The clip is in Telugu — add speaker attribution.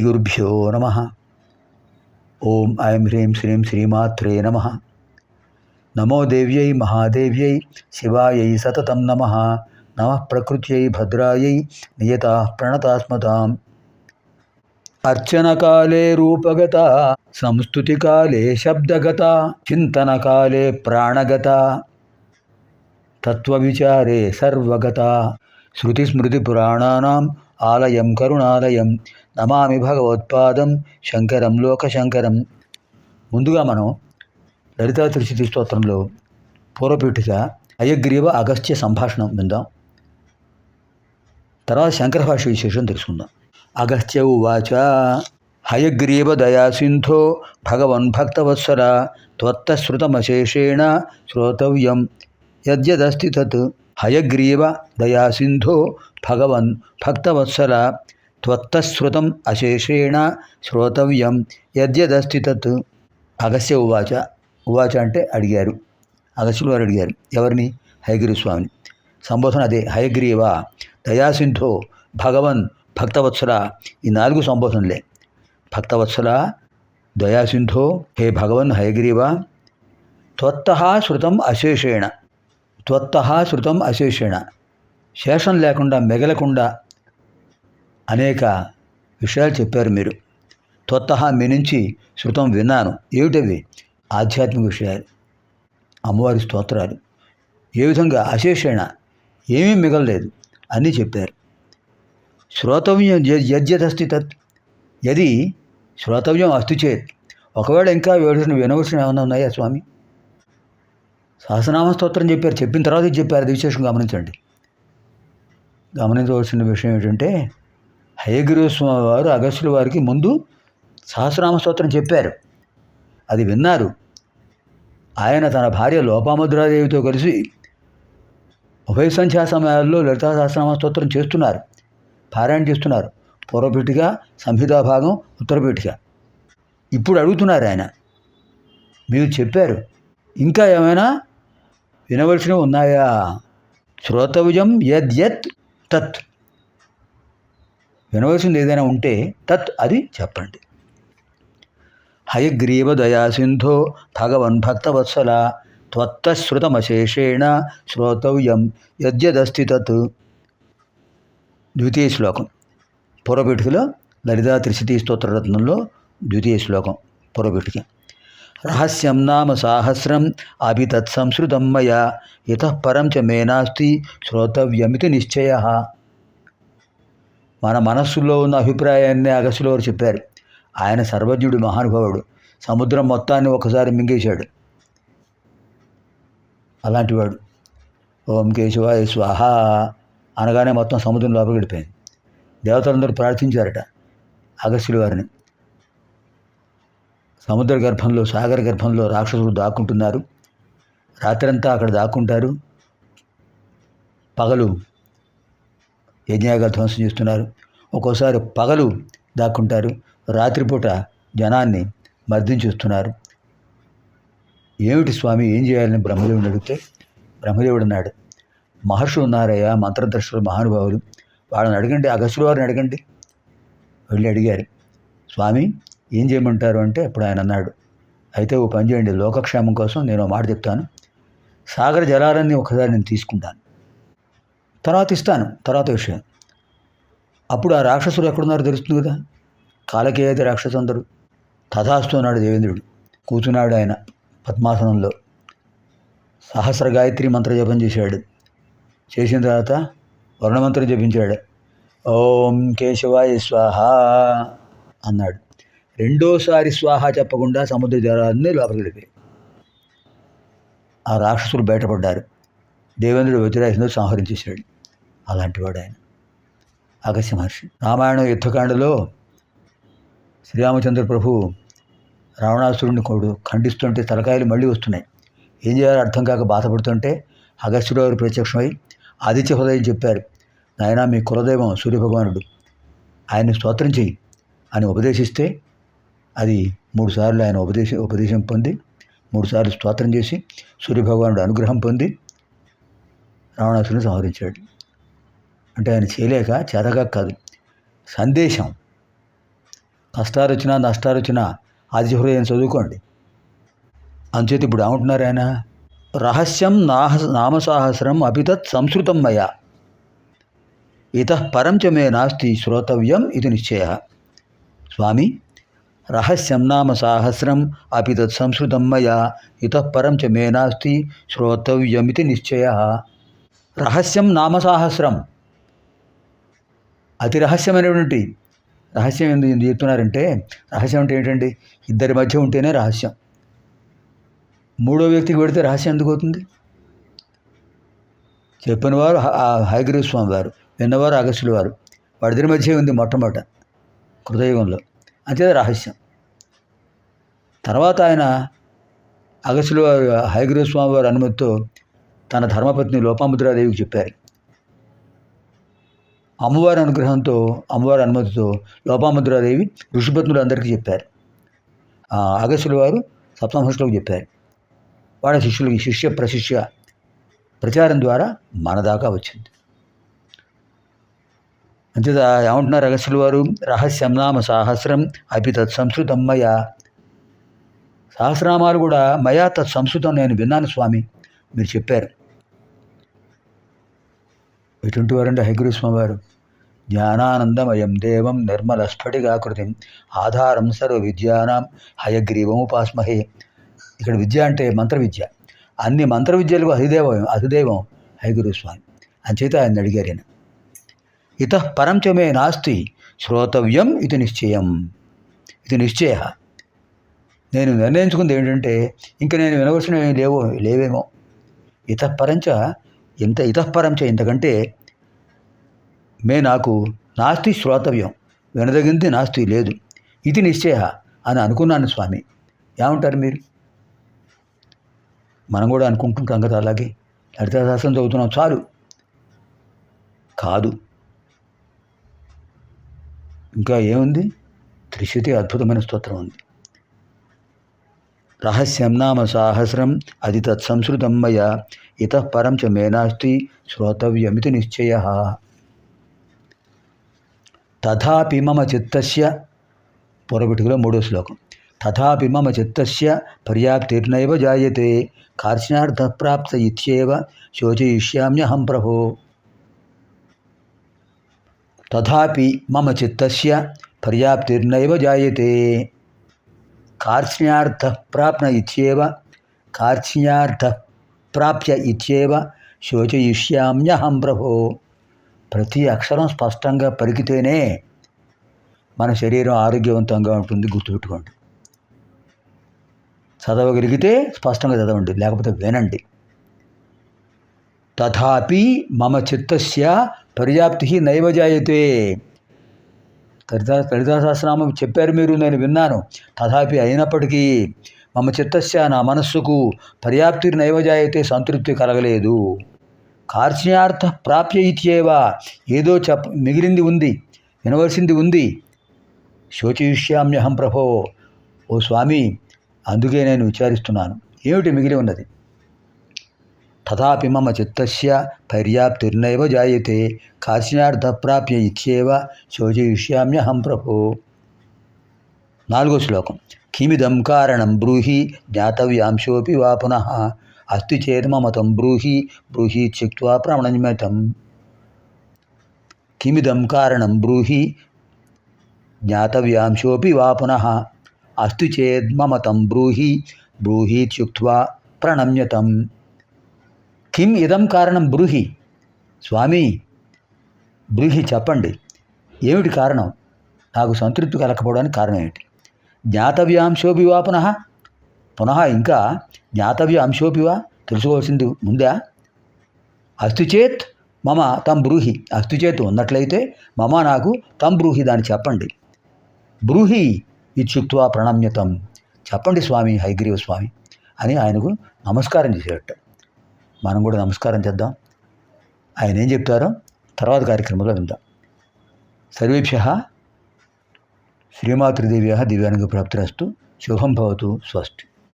Speaker 1: గురుభ్యో నమ ఓం ఐం హ్రీం శ్రీం శ్రీమాత్రే నమ నమో దేవ్యై మహాదేవ్యై శివాయై సతతం నమ నమ ప్రకృత్యై భద్రాయై నియత ప్రణతాస్మతాం అర్చనకాలే రూపగత సంస్థుతికాలే శబ్దగత చింతనకాలే ప్రాణగత తత్వవిచారే సర్వగత శృతిస్మృతిపురాణానాం ఆలయం కరుణాలయం నమామి భగవత్పాదం శంకరం లోకశంకరం. ముందుగా మనం లలితా త్రిశతి స్తోత్రంలో పూర్వపీఠిక అయగ్రీవ అగస్త్య సంభాషణం విందాం. తర్వాత శంకర భాష విశేషం తెలుసుకుందాం. అగస్త్య ఉవాచ హయగ్రీవ దయాసింధో భగవన్ భక్తవత్సర త్వత్తశ్రుతమశేషేణ శ్రోతవ్యం. యద్యదస్తి తత్ హయగ్రీవ దయాసింధో భగవన్ భక్తవత్సర. త్వత్తశ్రుతం అశేషేణ శ్రోతవ్యం యద్యదస్తి తత్ అగస్య ఉవాచ ఉవాచ అంటే అడిగారు। అగస్యులు వారు అడిగారు। ఎవరిని? హయగిరి స్వామిని। సంబోధన అదే। హయగ్రీవ దయాసింధో భగవన్ భక్తవత్సల ఈ నాలుగు సంబోధనలే। భక్తవత్సల దయాసింధో హే భగవన్ హయగ్రీవ త్వత్త శృతం అశేషేణ। త్వత్త శృతం అశేషేణ। శేషం లేకుండా మిగలకుండా అనేక విషయాలు చెప్పారు మీరు. తొత్తహా మీ నుంచి శృతం విన్నాను. ఏమిటవి? ఆధ్యాత్మిక విషయాలు. అమ్మవారి స్తోత్రాలు. ఏ విధంగా? అశేషణ. ఏమీ మిగలలేదు అన్నీ చెప్పారు. శ్రోతవ్యం యద్యదస్తి తత్. యది శ్రోతవ్యం అస్తి చేత్. ఒకవేళ ఇంకా వేడుసిన వినవలసిన ఏమైనా ఉన్నాయా స్వామి? సహస్రనామ స్తోత్రం చెప్పారు. చెప్పిన తర్వాత చెప్పారు. అది విశేషం గమనించండి. గమనించవలసిన విషయం ఏంటంటే హయగిరి స్వామి వారు అగస్యుల వారికి ముందు సహస్రనామ స్తోత్రం చెప్పారు. అది విన్నారు. ఆయన తన భార్య లోపాముద్రాదేవితో కలిసి ఉభయ సంధ్యా సమయాల్లో లలితా సహస్రనామ స్తోత్రం చేస్తున్నారు. పారాయణ చేస్తున్నారు. పూర్వపీఠిక సంహితా భాగం ఉత్తరపీఠిక. ఇప్పుడు అడుగుతున్నారు ఆయన. మీరు చెప్పారు. ఇంకా ఏమైనా వినవలసినవి ఉన్నాయా? శ్రోతవ్యం యద్ యత్ తత్. వినవలసింది ఏదైనా ఉంటే తత్ అది చెప్పండి. హయగ్రీవ దయాసింధో భగవన్ భక్తవత్సల త్వత్తశ్రుతమశేషేణ శ్రోతవ్యం యద్యదస్తి తత్. ద్వితీయ శ్లోకం. పూర్వపీఠికలో లలితా త్రిశతి స్తోత్రరత్నంలో ద్వితీయ శ్లోకం పూర్వపీఠిక రహస్యం నామ సాహస్రం అభి తత్సంస్కృతం మయా. ఇతః పరం చ మే నాస్తి శ్రోతవ్యమితి నిశ్చయ. మన మనస్సులో ఉన్న అభిప్రాయాన్ని అగస్సులో వారు చెప్పారు. ఆయన సర్వజ్ఞుడు మహానుభావుడు. సముద్రం మొత్తాన్ని ఒకసారి మింగేశాడు. అలాంటివాడు ఓం కేశవాయ స్వాహ అనగానే మొత్తం సముద్రం లోపలికి వెళ్ళిపోయింది. దేవతలందరూ ప్రార్థించారట అగస్యుల వారిని. సముద్ర గర్భంలో సాగర గర్భంలో రాక్షసులు దాక్కుంటున్నారు. రాత్రంతా అక్కడ దాక్కుంటారు. పగలు యజ్ఞయాగాలు ధ్వంసం చేస్తున్నారు. ఒక్కోసారి పగలు దాక్కుంటారు. రాత్రిపూట జనాన్ని మర్దించేస్తున్నారు. ఏమిటి స్వామి ఏం చేయాలని బ్రహ్మదేవుడిని అడిగితే బ్రహ్మదేవుడు అన్నాడు మహర్షులు ఉన్నారయ్యా మంత్రదర్శులు మహానుభావులు వాళ్ళని అడగండి అగస్యుల వారిని అడగండి. వెళ్ళి అడిగారు. స్వామి ఏం చేయమంటారు? అంటే అప్పుడు ఆయన అన్నాడు అయితే ఓ పని చేయండి లోకక్షేమం కోసం నేను మాట చెప్తాను. సాగర జలాలన్నీ ఒకసారి నేను తీసుకుంటాను. తర్వాత ఇస్తాను తర్వాత విషయం. అప్పుడు ఆ రాక్షసుడు ఎక్కడున్నారో తెలుస్తుంది కదా? కాలకేయతి రాక్షసందరు తథాస్తు అన్నాడు దేవేంద్రుడు కూర్చున్నాడు ఆయన పద్మాసనంలో. సహస్ర గాయత్రి మంత్ర జపం చేశాడు. చేసిన తర్వాత వర్ణమంత్రం జపించాడు. ఓం కేశవాయ స్వాహ అన్నాడు. రెండోసారి స్వాహ చెప్పకుండా సముద్ర జలాన్ని లోపలికి వెళ్ళిపోయి ఆ రాక్షసులు బయటపడ్డారు. దేవేంద్రుడు వ్యతిరేకంలో సంహరించేశాడు. అలాంటివాడు ఆయన అగస్య మహర్షి. రామాయణం యుద్ధకాండలో శ్రీరామచంద్ర ప్రభు రావణాసురుడిని కోడు ఖండిస్తుంటే తలకాయలు మళ్ళీ వస్తున్నాయి. ఏం చేయాలో అర్థం కాక బాధపడుతుంటే అగస్త్యుడు గారు ప్రత్యక్షమై ఆదిత్య హృదయం చెప్పారు నాయన మీ కులదైవం సూర్యభగవానుడు. ఆయన్ని స్తోత్రం చేయి అని ఉపదేశిస్తే అది మూడుసార్లు ఆయన ఉపదేశం ఉపదేశం పొంది మూడుసార్లు స్తోత్రం చేసి సూర్యభగవానుడు అనుగ్రహం పొంది రావణాసురుని సంహరించాడు. అంటే ఆయన చేయలేక చేతగా కాదు. సందేశం. కష్టాలు వచ్చినా నష్టాలు వచ్చినా ఆది హృదయం చదువుకోండి? అంచేత ఇప్పుడు ఏమంటున్నారు ఆయన? రహస్యం నాహ నామసాహస్రం అభితత్ సంస్కృతం మయ. ఇత పరం చ మే నాస్తి శ్రోతవ్యం ఇది నిశ్చయ. స్వామి రహస్యం నామ సాహస్రం అపి తత్ సంస్కృతం మయా. ఇత పరం చ మే నాస్తి శ్రోతవ్యమితి నిశ్చయ. రహస్యం నామ సాహస్రం అతి రహస్యమైనటువంటి రహస్యం ఎందుకు ఎందుకు చెప్తున్నారంటే రహస్యం అంటే ఏంటండి? ఇద్దరి మధ్య ఉంటేనే రహస్యం. మూడో వ్యక్తికి పెడితే రహస్యం ఎందుకు అవుతుంది? చెప్పిన వారు హ- హయగ్రీవ స్వామి వారు విన్నవారు అగస్టుల వారు. వాడిద్దరి మధ్య ఉంది మొట్టమొదట కృతయుగంలో అంతే రహస్యం. తర్వాత ఆయన అగస్టుల వారు హయగ్రీవ స్వామి వారి అనుమతితో తన ధర్మపత్ని లోపాముద్రాదేవికి చెప్పారు. అమ్మవారి అనుగ్రహంతో అమ్మవారి అనుమతితో లోపాముద్రాదేవి ఋషిపత్నులు అందరికీ చెప్పారు. ఆ వారు సప్తమహర్షులకు చెప్పారు. వాళ్ళ శిష్యులకి శిష్య ప్రశిష్య ప్రచారం ద్వారా మన దాకా వచ్చింది. అంతేత ఏమంటున్నారు అగస్టుల వారు? రహస్యం నామ సాహస్రం అపి తత్ సంస్కృతం మయా. సహస్రనామాలు కూడా మయా తత్ సంస్కృతం నేను విన్నాను స్వామి. మీరు చెప్పారు. ఎటువంటి వారంటే హైగురు వారు జ్ఞానానందమయం దేవం నిర్మల స్ఫటికాకృతిం. ఆధారం సర్వ విద్యానాం హయగ్రీవం ఉపాస్మహే ఇక్కడ విద్య అంటే మంత్ర విద్య. అన్ని మంత్ర విద్యలకు అధిదేవం అధిదేవం హైగురుస్వామి అంచేత ఆయన అడిగారు ఈయన. ఇత పరం నాస్తి శ్రోతవ్యం ఇది నిశ్చయం. ఇది నిశ్చయ. నేను నిర్ణయించుకుంది ఏంటంటే ఇంక నేను వినవలసినవి లేవో లేవేమో. ఇతఃపరంచ ఇంత ఇతఃపరంచ ఇంతకంటే మే నాకు నాస్తి శ్రోతవ్యం వినదగింది నాస్తి లేదు. ఇది నిశ్చయ అని అనుకున్నాను స్వామి. ఏమంటారు మీరు? మనం కూడా అనుకుంటుంటాం కదా అలాగే. లలితాశాస్త్రం చదువుతున్నాం చాలు. కాదు. ఇంకా ఏముంది? త్రిశతి అద్భుతమైన స్తోత్రం ఉంది. రహస్యం నామ సాహస్రం అది తత్సంస్కృతం మయ ఇత పరం చ మేనాస్తి శ్రోతవ్యమితి నిశ్చయ. తథాపి మమ చిత్తస్య పూర్వపిటికలో మూడో శ్లోకం తథాపి మమ చిత్తస్య పర్యాప్తిర్నైవ జాయతే కార్ష్ణార్థప్రాప్త ఇత్యేవ శోచయిష్యామ్యహం ప్రభో తథాపి మమ చిత్తస్య పర్యాప్తిర్నైవ జాయతే కార్ష్ణ్యార్థ ప్రాప్న ఇత్యేవ కార్ష్ణ్యార్థ ప్రాప్య ఇత్యేవ శోచయిష్యామ్యహం ప్రభో ప్రతి అక్షరం స్పష్టంగా పలికితేనే మన శరీరం ఆరోగ్యవంతంగా ఉంటుంది గుర్తుపెట్టుకోండి. చదవగలిగితే స్పష్టంగా చదవండి లేకపోతే వినండి. తథాపి మమ చిత్తస్య పర్యాప్తి నైవ జాయతే. లలితా చెప్పారు మీరు నేను విన్నాను. తథాపి అయినప్పటికీ మమ చిత్తస్య నా మనస్సుకు పర్యాప్తి నైవజాయితే సంతృప్తి కలగలేదు. కార్ష్యార్థ ప్రాప్య ఇత్యేవ ఏదో చెప్ప మిగిలింది ఉంది వినవలసింది ఉంది. శోచయిష్యామ్యహం ప్రభో. ఓ స్వామి అందుకే నేను విచారిస్తున్నాను. ఏమిటి మిగిలి ఉన్నది? తథాపి మమ చిత్తస్య పర్యాప్తిర్నైవ జాయతే. కార్ష్యార్థప్రాప్య ఇచ్చేవ శోచయిష్యామ్యహం ప్రభో. నాలుగో శ్లోకం. కిమిదం కారణం బ్రూహి జ్ఞాతవ్యాంశోపి వా పునః. అస్తి చేత్ మమతం బ్రూహి బ్రూహి చిక్వా ప్రాణన్యతం కిమిదం కారణం బ్రూహి జ్ఞాతవ్యాంశోపి వా పునః అస్తి చేద్ మమతం బ్రూహి బ్రూహి త్యుక్వా ప్రణమ్యతం కిం ఇదం కారణం బ్రూహి స్వామి బ్రూహి చెప్పండి ఏమిటి కారణం? నాకు సంతృప్తి కలకపోవడానికి కారణం ఏమిటి? జ్ఞాతవ్యాంశోపి వా పునః ఇంకా జ్ఞాతవ్య అంశోపివా తెలుసుకోవాల్సింది ముందా? అస్తు చేత్ మమ తం బ్రూహి. అస్తిచేత్ ఉన్నట్లయితే మమ నాకు తం బ్రూహి దాన్ని చెప్పండి. బ్రూహి ఇచ్చుక్వా ప్రణమ్యతం. చెప్పండి స్వామి హైగ్రీవ స్వామి అని ఆయనకు నమస్కారం చేసేట మనం కూడా నమస్కారం చేద్దాం. ఆయన ఏం చెప్తారో తర్వాత కార్యక్రమంలో విందాం. సర్వేభ్య శ్రీమాతృదేవ్య దివ్యానుగ ప్రాప్తిరస్తు శుభం భవతు. స్వస్తి.